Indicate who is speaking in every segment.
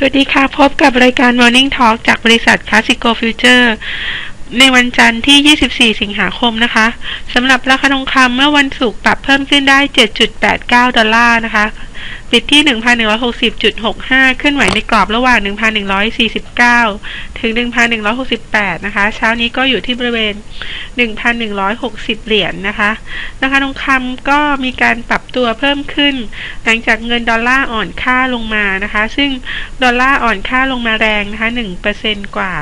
Speaker 1: สวัสดีค่ะ พบกับรายการ Morning Talk จากบริษัท Classico Future ในวันจันทร์ที่ 24 สิงหาคมนะคะสำหรับราคาทองคำเมื่อวันศุกร์ปรับเพิ่มขึ้นได้ 7.89 ดอลลาร์นะคะ ปิดที่ 1,160.65 ขึ้นไหวในกรอบระหว่าง 1,149 ถึง 1,168 นะคะ เช้านี้ก็อยู่ที่บริเวณ 1,160 เหรียญนนะคะ ราคาทองคำก็มีการปรับตัวเพิ่มขึ้น หลังจากเงินดอลลาร์อ่อนค่าลงมานะคะ ซึ่งดอลลาร์อ่อนค่าลงมาแรงนะคะ 1%กว่า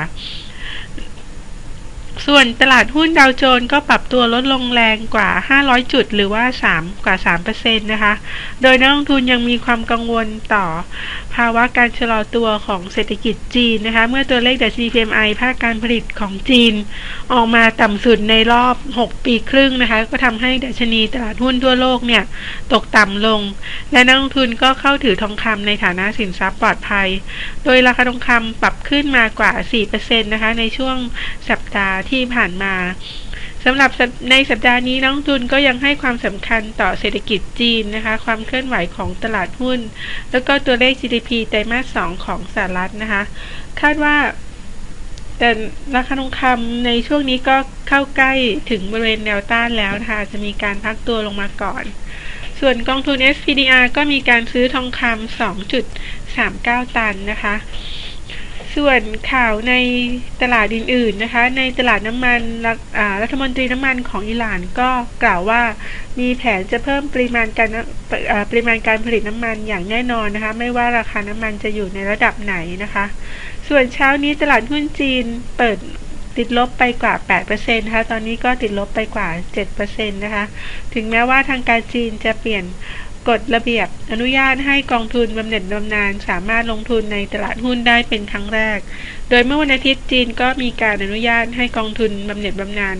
Speaker 1: ส่วนตลาดหุ้นดาวโจนส์ก็ปรับตัวลดลงแรงกว่า 500 จุด หรือว่า 3 กว่า 3%นะคะ โดยนักลงทุนยังมีความกังวลต่อ ภาวะการชะลอตัวของเศรษฐกิจจีนนะคะ เมื่อตัวเลขดัชนี PMI ภาคการผลิตของจีน ออกมาต่ำสุดในรอบ 6 ปีครึ่งนะคะ ก็ทำให้ดัชนีตลาดหุ้นทั่วโลกเนี่ย ตกต่ำลง และนักลงทุนก็เข้าถือทองคำในฐานะสินทรัพย์ปลอดภัย โดยราคาทองคำปรับขึ้นมากว่า 4%นะคะ ในช่วงสัปดาห์ที่ผ่านมาสำหรับในสัปดาห์นี้นักลงทุนก็ยังให้ความสำคัญต่อเศรษฐกิจจีนนะคะ ความเคลื่อนไหวของตลาดหุ้น แล้วก็ตัวเลข GDP ไตรมาส 2 ของสหรัฐนะคะ คาดว่า แต่ราคาทองคำในช่วงนี้ก็เข้าใกล้ถึงบริเวณแนวต้านแล้วนะคะ จะมีการพักตัวลงมาก่อน ส่วนกองทุน SPDR ก็มีการซื้อทองคำ2.39 ตันนะคะ ส่วนข่าวในตลาดอื่นๆนะคะ ในตลาดน้ำมันรัฐมนตรีน้ำมันของอิหร่านก็กล่าวว่า มีแผนจะเพิ่มปริมาณการปริมาณการผลิตน้ำมันอย่างแน่นอนนะคะ ไม่ว่าราคาน้ำมันจะอยู่ในระดับไหนนะคะ ส่วนเช้านี้ตลาดหุ้นจีนเปิดติดลบไปกว่า 8%นะคะ ตอนนี้ก็ติดลบไปกว่า 7%นะคะ ถึงแม้ว่าทางการจีนจะเปลี่ยน กฎระเบียบอนุญาตให้กองทุนบำเหน็จบำนาญสามารถลงทุนในตลาดหุ้นได้เป็นครั้งแรก โดยเมื่อวันอาทิตย์จีนก็มีการอนุญาตให้กองทุนบำเหน็จบำนาญ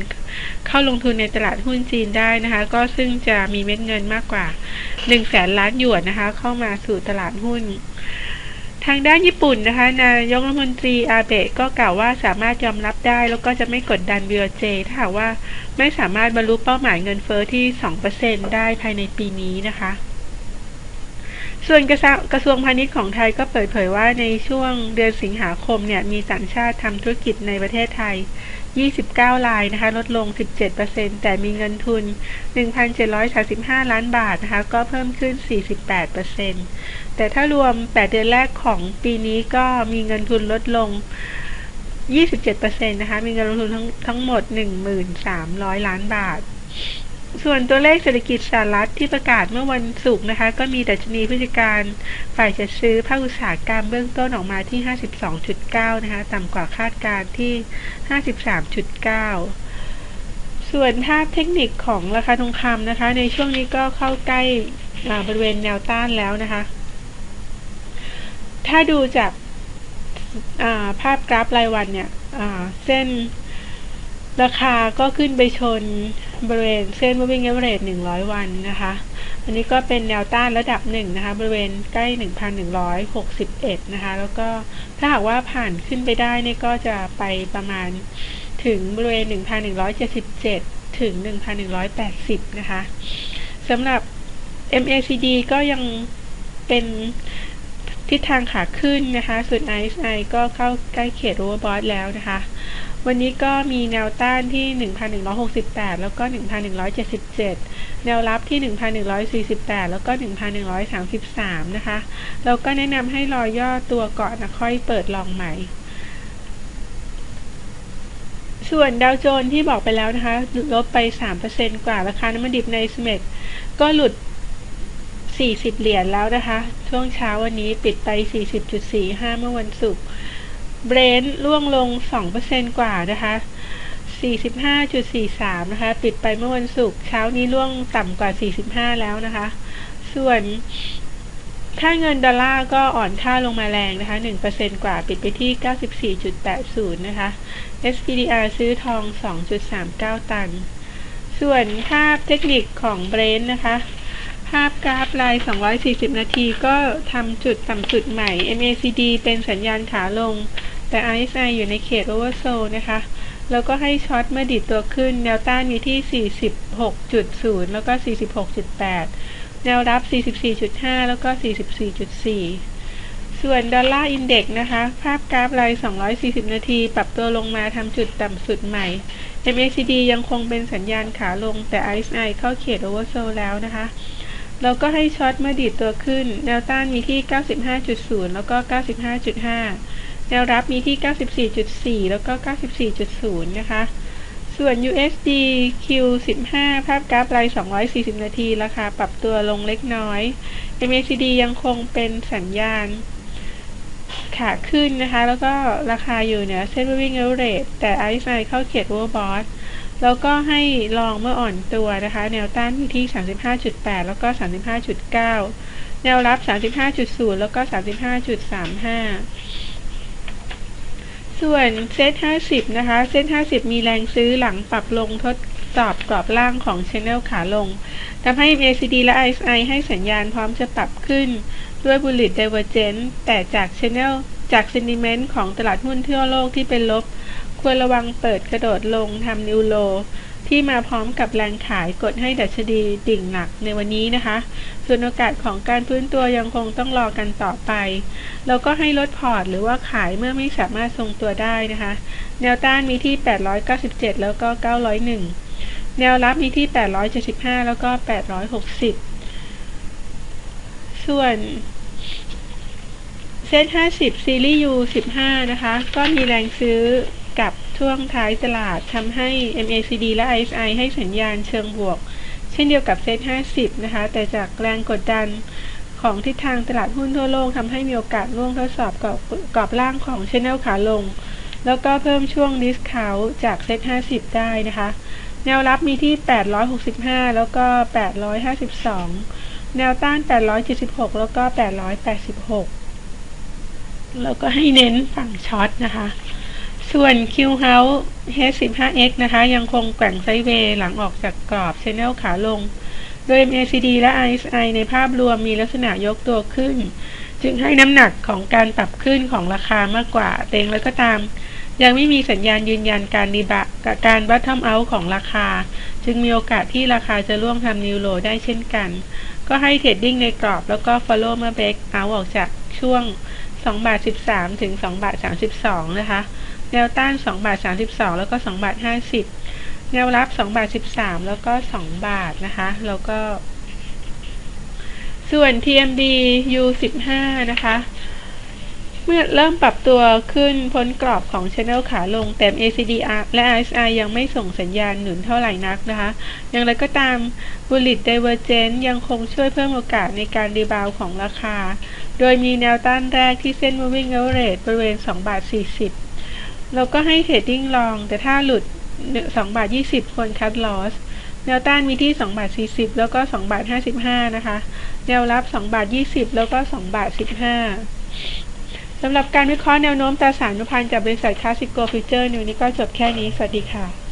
Speaker 1: เข้าลงทุนในตลาดหุ้นจีนได้นะคะ ก็ซึ่งจะมีเม็ดเงินมากกว่า1แสนล้านหยวนนะคะ เข้ามาสู่ตลาดหุ้นทางด้านญี่ปุ่นนะคะนายกรัฐมนตรีอาเบะก็กล่าวว่าสามารถยอมรับได้ แล้วก็จะไม่กดดันเบียเจถ้าหากว่าไม่สามารถบรรลุเป้าหมายเงินเฟอ้อที่ 2%ได้ภายในปีนี้นะคะ ส่วนกระกระทรวงพาณิชย์ของไทยก็เปิดเผยว่าในช่วงเดือนสิงหาคมเนี่ยมีต่างชาติทำธุรกิจในประเทศไทย 29 รายนะคะลดลง 17%แต่มีเงินทุน 1,735 ล้านบาทนะคะก็เพิ่มขึ้น 48%แต่ถ้ารวม 8 เดือนแรกของปีนี้ก็มีเงินทุนลดลง 27%นะคะมีเงินลงทุนทั้งทั้งหมด 1,300 ล้านบาท ส่วนตัวเลขเศรษฐกิจสหรัฐที่ประกาศเมื่อวันศุกร์นะคะ ก็มีดัชนีผู้จัดการฝ่ายจัดซื้อภาคอุตสาหกรรมเบื้องต้นออกมาที่ 52.9 นะคะ ต่ำกว่าคาดการที่ 53.9 ส่วนภาพเทคนิคของราคาทองคำนะคะ ในช่วงนี้ก็เข้าใกล้บริเวณแนวต้านแล้วนะคะ ถ้าดูจากภาพกราฟรายวันเนี่ยเส้น ราคาก็ขึ้นไปชนบริเวณเส้น moving average 100 วันนะคะ อันนี้ก็เป็นแนวต้านระดับหนึ่งนะคะ บริเวณใกล้ 1,161 นะคะ แล้วก็ถ้าหากว่าผ่านขึ้นไปได้นี่ก็จะไปประมาณถึงบริเวณ 1,177 ถึง 1,180 นะคะสำหรับ MACD ก็ยังเป็น ทิศทางขาขึ้นนะคะ ส่วน RSI ก็เข้าใกล้เขต overbought แล้วนะคะ วันนี้ก็มีแนวต้านที่ 1,168 แล้วก็ 1,177 แนวรับที่ 1,148 แล้วก็ 1,133 นะคะ เราก็แนะนำให้รอย่อตัวก่อนนะค่อยเปิดลองใหม่ส่วนดาวโจนที่บอกไปแล้วนะคะลบไป 3%กว่าราคาน้ำมันดิบในสเมกก็หลุด 40 เหรียญแล้วนะคะ ช่วงเช้าวันนี้ปิดไป 40.45 เมื่อวันศุกร์เบรนท์ร่วงลง 2%กว่านะคะ 45.43 นะคะ ปิดไปเมื่อวันศุกร์เช้านี้ร่วงต่ำกว่า 45 แล้วนะคะ ส่วนค่าเงินดอลลาร์ก็อ่อนค่าลงมาแรงนะคะ 1%กว่าปิดไปที่ 94.80 นะคะ SPDR ซื้อทอง 2.39 ตัน ส่วนภาพเทคนิคของเบรนท์นะคะ ภาพกราฟลาย 240 นาทีก็ทำจุดต่ำสุดใหม่ MACD เป็นสัญญาณขาลง แต่ RSI อยู่ในเขต oversold นะคะ แล้วก็ให้ช็อตเมื่อดิดตัวขึ้น แนวต้านมีที่ 46.0 แล้วก็ 46.8 แนวรับ 44.5 แล้วก็ 44.4 ส่วนดอลลาร์อินเด็กนะคะ ภาพกราฟราย 240 นาที ปรับตัวลงมาทำจุดต่ำสุดใหม่ MACD ยังคงเป็นสัญญาณขาลงแต่ RSI เข้าเขต Oversold แล้วนะคะ เราก็ให้ช็อตเมื่อดีดตัวขึ้น แนวต้านมีที่ 95.0 แล้วก็ 95.5 แนวรับมีที่ 94.4 แล้วก็ 94.0 นะคะ ส่วน USD Q15 ภาพกราฟราย 240 นาที ราคาปรับตัวลงเล็กน้อย MACD ยังคงเป็นสัญญาณขาขึ้นนะคะ แล้วก็ราคาอยู่เหนือเส้น moving average แต่ RSI เข้าเขต overbought แล้วก็ให้ลองเมื่ออ่อนตัวนะคะ แนวต้านอยู่ที่ 35.8 แล้วก็ 35.9 แนวรับ 35.0 แล้วก็ 35.35 ส่วนเซต50 นะคะ เซต50 มีแรงซื้อหลังปรับลงทดสอบกรอบล่างของ Channel ขาลงทำให้ MACD และ RSI ให้สัญญาณพร้อมจะปรับขึ้นด้วย Bullish Divergence แต่จาก Channel จาก Sentiment ของตลาดหุ้นทั่วโลกที่เป็นลบ ควรระวังเปิดกระโดดลงทำนิวโล ที่มาพร้อมกับแรงขายกดให้ดัชนีดิ่งหนักในวันนี้นะคะ ส่วนโอกาสของการพื้นตัวยังคงต้องรอกันต่อไป แล้วก็ให้ลดพอร์ตหรือว่าขายเมื่อไม่สามารถทรงตัวได้นะคะ แนวต้านมีที่ 897 แล้วก็ 901 แนวรับมีที่ 875 แล้วก็ 860 ส่วนเซ็ต50 ซีรีส์ U 15 นะคะ ก็มีแรงซื้อ กับช่วงท้ายตลาดทำให้ MACD และ RSI ให้สัญญาณเชิงบวก เช่นเดียวกับเซ็ต50 นะคะ แต่จากแรงกดดันของทิศทางตลาดหุ้นทั่วโลกทำให้มีโอกาสล่วงทดสอบกรอบกรอบล่างของ Channel ขาลง แล้วก็เพิ่มช่วง Discount จากเซ็ต50 ได้นะคะ แนวรับมีที่ 865 แล้วก็ 852 แนวต้าน 876 แล้วก็ 886 แล้วก็ให้เน้นฝั่งช็อตนะคะ ส่วน Q House H15X นะคะ ยังคงแกว่งไซด์เวย์หลังออกจากกรอบ Channel ขาลง โดย MACD และ RSI ในภาพรวมมีลักษณะยกตัวขึ้น จึงให้น้ำหนักของการปรับขึ้นของราคามากกว่าเต็งแล้วก็ตาม ยังไม่มีสัญญาณยืนยันการดีบะกับการบัตทอมเอาของราคา จึงมีโอกาสที่ราคาจะร่วงทำนิวโรได้เช่นกัน ก็ให้เทรดดิ้งในกรอบแล้วก็ follow เมื่อเบรกเอาออกจากช่วง2บาท13ถึง2บาท32นะคะ แนวต้าน2บาท32 แล้วก็2บาท50 แนวรับ2บาท13 แล้วก็ 2 บาทนะคะ แล้วก็ ส่วน TMD U15 นะคะ เมื่อเริ่มปรับตัวขึ้นพ้นกรอบของ Channel ขาลงแต่ ACDR และ RSI ยังไม่ส่งสัญญาณหนุนเท่าไหร่นักนะคะ อย่างไรก็ตาม Bullish Divergence ยังคงช่วยเพิ่มโอกาสในการรีบาวของราคา โดยมีแนวต้านแรกที่เส้น Moving Average บริเวณ2บาท40 เราก็ให้เทรดดิ้งลอง แต่ถ้าหลุด2บาท20 ควรคัดลอสแนวต้านมีที่2บาท40 แล้วก็2บาท55 นะคะ แนวรับ2บาท20 แล้วก็2บาท15สำหรับการวิเคราะห์แนวโน้มตราสารนุพันธ์จากบริษัทคลาสสิโกฟิวเจอร์ในวันนี้ก็จบแค่นี้ สวัสดีค่ะ